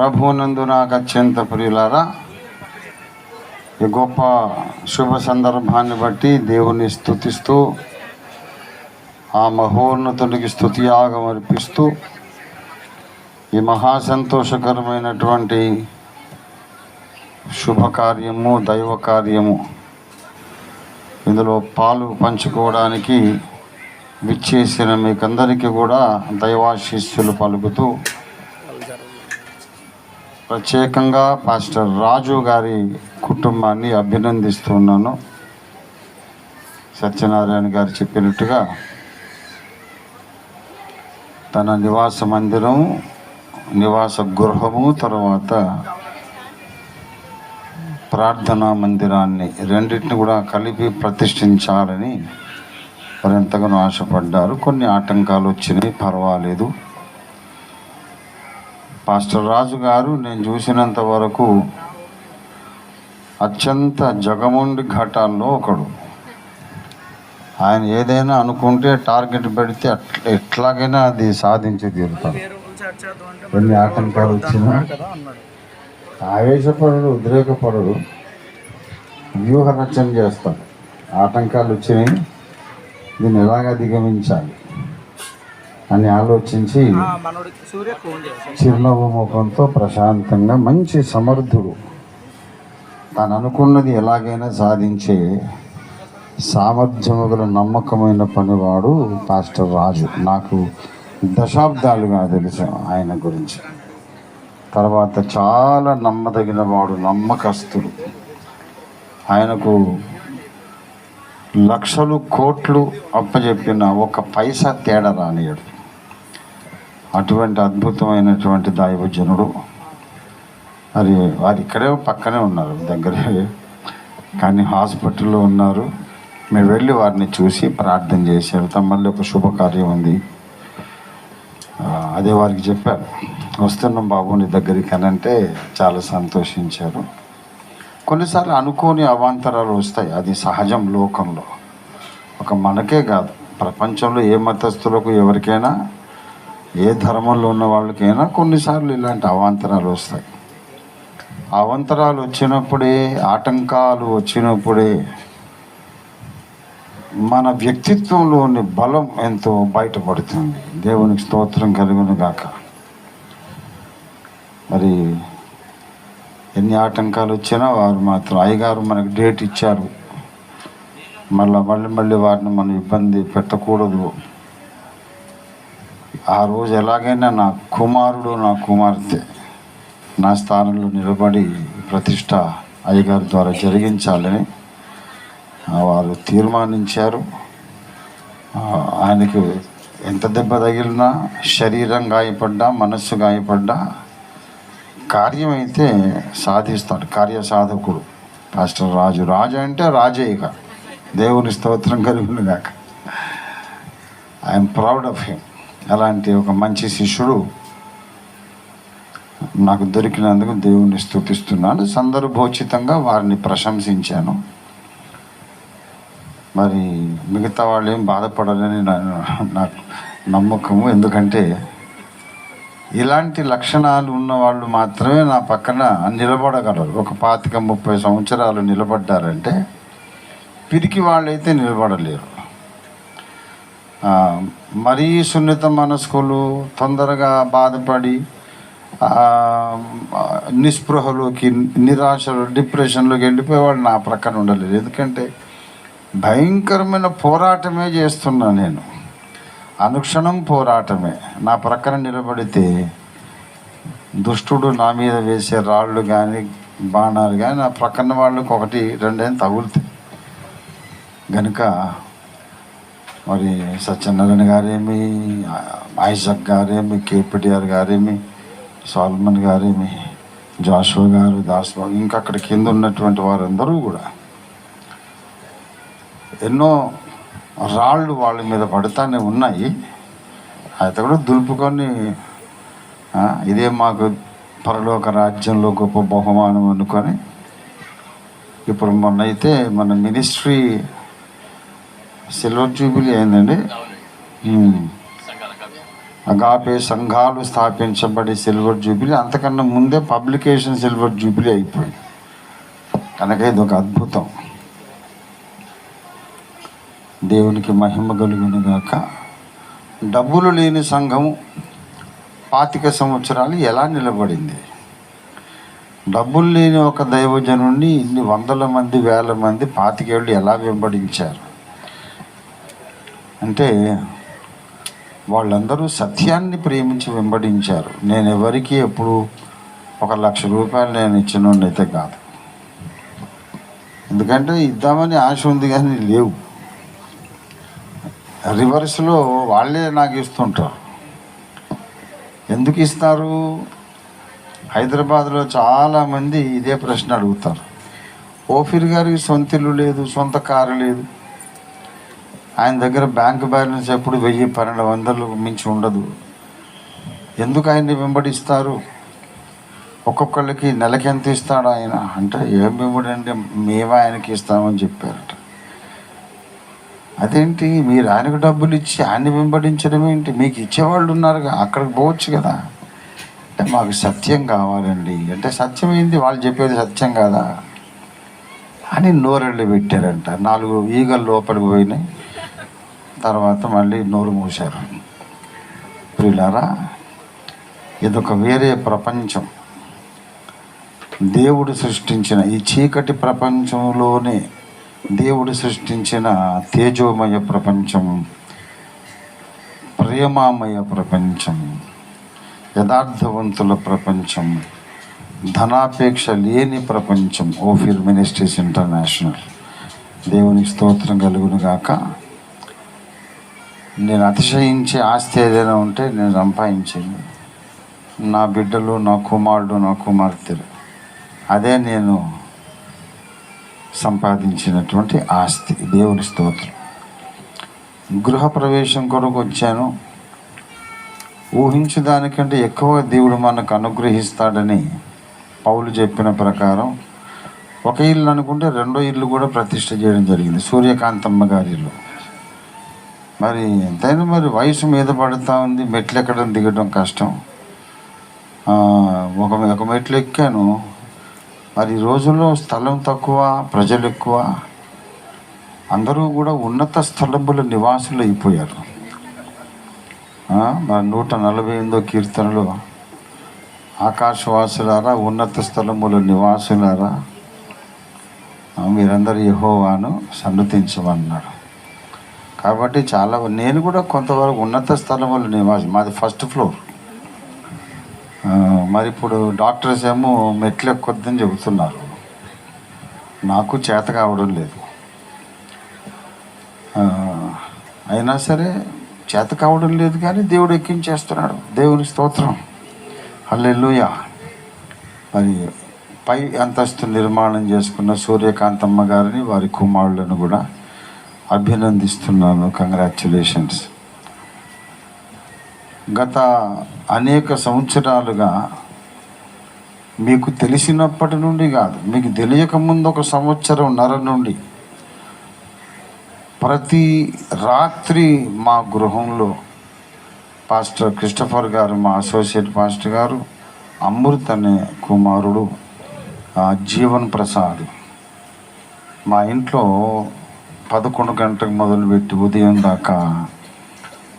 ప్రభునందు నాకు అత్యంత ప్రియులారా ఈ గొప్ప శుభ సందర్భాన్ని బట్టి దేవుని స్తుతిస్తూ ఆ మహోర్ణతుడికి స్థుతి యాగం అర్పిస్తూ ఈ మహా సంతోషకరమైనటువంటి శుభకార్యము దైవ కార్యము ఇందులో పాలు పంచుకోవడానికి విచ్చేసిన మీకందరికీ కూడా దైవాశీస్సులు పలుకుతూ ప్రత్యేకంగా పాస్టర్ రాజు గారి కుటుంబాన్ని అభినందిస్తున్నాను. సత్యనారాయణ గారు చెప్పినట్టుగా తన నివాస మందిరం నివాస గృహము తర్వాత ప్రార్థనా మందిరాన్ని రెండింటిని కూడా కలిపి ప్రతిష్ఠించాలని వారు ఎంతగానో ఆశపడ్డారు. కొన్ని ఆటంకాలు వచ్చినాయి పర్వాలేదు. పాస్టర్ రాజు గారు నేను చూసినంత వరకు అత్యంత జగముండి ఘటాల్లో ఒకడు. ఆయన ఏదైనా అనుకుంటే టార్గెట్ పెడితే అట్లా ఎట్లాగైనా అది సాధించి తీరుతాడు. ఎన్ని ఆటంకాలు వచ్చినా ఆవేశపడడు ఉద్రేకపడడు వ్యూహ రచన చేస్తాడు. ఆటంకాలు వచ్చినాయి దీన్ని ఎలాగ అధిగమించాలి? అని ఆలోచించి చిరునవ్వు ముఖంతో ప్రశాంతంగా మంచి సమర్థుడు. తాను అనుకున్నది ఎలాగైనా సాధించే సామర్థ్యము గల నమ్మకమైన పనివాడు పాస్టర్ రాజు. నాకు దశాబ్దాలుగా తెలుసు ఆయన గురించి. తర్వాత చాలా నమ్మదగిన వాడు నమ్మకస్తుడు. ఆయనకు లక్షలు కోట్లు అప్పచెప్పిన ఒక పైసా తేడా రానియడు. అటువంటి అద్భుతమైనటువంటి దైవజనుడు. మరి వారు ఇక్కడే పక్కనే ఉన్నారు దగ్గరే. కానీ హాస్పిటల్లో ఉన్నారు. మేము వెళ్ళి వారిని చూసి ప్రార్థన చేశారు. మళ్ళీ ఒక శుభకార్యం ఉంది. అదే వారికి చెప్పారు వస్తున్నాం బాబు నీ దగ్గరికి అని అంటే చాలా సంతోషించారు. కొన్నిసార్లు అనుకోని అవాంతరాలు వస్తాయి. అది సహజం లోకంలో. ఒక మనకే కాదు. ప్రపంచంలో ఏ మతస్థులకు ఎవరికైనా ఏ ధర్మంలో ఉన్న వాళ్ళకైనా కొన్నిసార్లు ఇలాంటి అవాంతరాలు వస్తాయి. అవంతరాలు అవాంతరాలు వచ్చినప్పుడే ఆటంకాలు వచ్చినప్పుడే మన వ్యక్తిత్వంలోని బలం ఎంతో బయటపడుతుంది. దేవునికి స్తోత్రం కలుగును గాక. మరి ఎన్ని ఆటంకాలు వచ్చినా వారు మాత్రం అయ్యగారు మనకు డేట్ ఇచ్చారు. మళ్ళీ మళ్ళీ మళ్ళీ వారిని మనం ఇబ్బంది పెట్టకూడదు. ఆ రోజు ఎలాగైనా నా కుమారుడు నా కుమార్తె నా స్థానంలో నిలబడి ప్రతిష్ట అయ్యగారి ద్వారా జరిగించాలని వారు తీర్మానించారు. ఆయనకు ఎంత దెబ్బ తగిలినా శరీరం గాయపడ్డా మనస్సు గాయపడ్డా కార్యం అయితే సాధిస్తాడు కార్య సాధకుడు పాస్టర్ రాజు రాజు అంటే రాజే ఇక దేవుని స్తోత్రం కలుగును గాక. I'm proud of him. అలాంటి ఒక మంచి శిష్యుడు నాకు దొరికినందుకు దేవుణ్ణి స్తుతిస్తున్నాను. సందర్భోచితంగా వారిని ప్రశంసించాను. మరి మిగతా వాళ్ళు ఏం బాధపడాలని నాకు నమ్మకము. ఎందుకంటే ఇలాంటి లక్షణాలు ఉన్న వాళ్ళు మాత్రమే నా పక్కన నిలబడగలరు. ఒక పాతిక ముప్పై సంవత్సరాలు నిలబడ్డారంటే పిరికి వాళ్ళైతే నిలబడలేరు. మరీ సున్నిత మనస్కులు తొందరగా బాధపడి నిస్పృహలోకి నిరాశలు డిప్రెషన్లోకి వెళ్ళిపోయేవాడు నా ప్రక్కన ఉండలేదు. ఎందుకంటే భయంకరమైన పోరాటమే చేస్తున్నా నేను. అనుక్షణం పోరాటమే. నా ప్రక్కన నిలబడితే దుష్టుడు నా మీద వేసే రాళ్ళు కానీ బాణాలు కానీ నా ప్రక్కన వాళ్ళకి ఒకటి రెండేం తగులుతాయి. కనుక మరి సత్యనారాయణ గారేమి ఐజక్ గారేమి కేపీటీఆర్ గారేమి సాల్మన్ గారేమి జాషువా గారు దాస్ ఇంకా అక్కడ కింద ఉన్నటువంటి వారందరూ కూడా ఎన్నో రాళ్ళు వాళ్ళ మీద పడుతూనే ఉన్నాయి. అయితే కూడా దులుపుకొని ఇదే మాకు పరలోక రాజ్యంలో గొప్ప బహుమానం అనుకొని ఇప్పుడు మొన్న అయితే మన మినిస్ట్రీ సిల్వర్ జూబిలీ అయిందండి. అగాపే సంఘాలు స్థాపించబడి సిల్వర్ జూబిలీ అంతకన్నా ముందే పబ్లికేషన్ సిల్వర్ జూబిలీ అయిపోయింది. కనుక ఇది ఒక అద్భుతం. దేవునికి మహిమ కలుగునుగాక డబ్బులు లేని సంఘము పాతిక సంవత్సరాలు ఎలా నిలబడింది? డబ్బులు లేని ఒక దైవజనుడిని ఇన్ని వందల మంది వేల మంది పాతికేళ్ళు ఎలా వెంబడించారు? అంటే వాళ్ళందరూ సత్యాన్ని ప్రేమించి వెంబడించారు. నేను ఎవరికి ఎప్పుడు ఒక లక్ష రూపాయలు నేను ఇచ్చినోడిని అయితే కాదు. ఎందుకంటే ఇద్దామని ఆశ ఉంది కానీ లేవు. రివర్స్లో వాళ్ళే నాకు ఇస్తుంటారు. ఎందుకు ఇస్తారు? హైదరాబాద్లో చాలామంది ఇదే ప్రశ్న అడుగుతారు. ఓఫిర్ గారికి సొంత ఇల్లు లేదు సొంత కారు లేదు. ఆయన దగ్గర బ్యాంక్ బ్యాలెన్స్ ఎప్పుడు వెయ్యి పన్నెండు వందలు మించి ఉండదు. ఎందుకు ఆయన్ని వెంబడిస్తారు? ఒక్కొక్కళ్ళకి నెలకి ఎంత ఇస్తాడు ఆయన? అంటే ఏం వెంబడంటే మేము ఆయనకి ఇస్తామని చెప్పారట. అదేంటి? మీరు ఆయనకు డబ్బులు ఇచ్చి ఆయన్ని వెంబడించడం ఏంటి? మీకు ఇచ్చేవాళ్ళు ఉన్నారుగా అక్కడికి పోవచ్చు కదా. అంటే మాకు సత్యం కావాలండి. అంటే సత్యం ఏంది? వాళ్ళు చెప్పేది సత్యం కాదా? అని నోరెళ్ళు పెట్టారంట. నాలుగు ఈగలు లోపలికి పోయినాయి. తర్వాత మళ్ళీ నోరు మూశారు. ప్రియులారా ఇదొక వేరే ప్రపంచం. దేవుడు సృష్టించిన ఈ చీకటి ప్రపంచంలోనే దేవుడు సృష్టించిన తేజోమయ ప్రపంచం ప్రేమామయ ప్రపంచం యథార్థవంతుల ప్రపంచం ధనాపేక్ష లేని ప్రపంచం. Ophir ministries international. దేవుని స్తోత్రం కలుగునుగాక. గాక నేను అతిశయించే ఆస్తి ఏదైనా ఉంటే నేను సంపాదించింది. నా బిడ్డలు నా కుమారుడు నా కుమార్తెలు. అదే నేను సంపాదించినటువంటి ఆస్తి. దేవుని స్తోత్రం. గృహ ప్రవేశం కొరకు వచ్చాను. ఊహించడానికంటే ఎక్కువ దేవుడు మనకు అనుగ్రహిస్తాడని పౌలు చెప్పిన ప్రకారం ఒక ఇల్లు అనుకుంటే రెండో ఇల్లు కూడా ప్రతిష్ట చేయడం జరిగింది. సూర్యకాంతమ్మ గారి ఇల్లు. మరి ఎంతైనా మరి వయసు మీద పడుతూ ఉంది. మెట్లు ఎక్కడం దిగడం కష్టం. ఒక ఒక మెట్లు ఎక్కాను. మరి ఈ రోజుల్లో స్థలం తక్కువ ప్రజలు ఎక్కువ. అందరూ కూడా ఉన్నత స్థలముల నివాసులు అయిపోయారు. మరి నూట నలభై ఎనిమిదో కీర్తనలో ఆకాశవాసులారా ఉన్నత స్థలముల నివాసులారా మీరందరూ యహోవాను సన్నతించమన్నాడు కాబట్టి చాలా నేను కూడా కొంతవరకు ఉన్నత స్థలంలో నివాసం మాది ఫస్ట్ ఫ్లోర్ మరి ఇప్పుడు డాక్టర్స్ ఏమో మెట్లు ఎక్కొద్దని చెబుతున్నారు. నాకు చేత కావడం లేదు. అయినా సరే చేత కావడం లేదు కానీ దేవుడు ఎక్కించేస్తున్నాడు. దేవుని స్తోత్రం. హల్లెలూయా. మరి పై అంతస్తు నిర్మాణం చేసుకున్న సూర్యకాంతమ్మ గారిని వారి కుమారులను కూడా అభినందిస్తున్నాను. కంగ్రాచులేషన్స్ గత అనేక సంవత్సరాలుగా మీకు తెలిసినప్పటి నుండి కాదు మీకు తెలియక ముందు ఒక సంవత్సరం నర నుండి ప్రతి రాత్రి మా గృహంలో పాస్టర్ క్రిస్టఫర్ గారు మా అసోసియేట్ పాస్టర్ గారు అమృత్ అనే కుమారుడు జీవన్ ప్రసాద్ మా ఇంట్లో పదకొండు గంటలకు మొదలుపెట్టి ఉదయం దాకా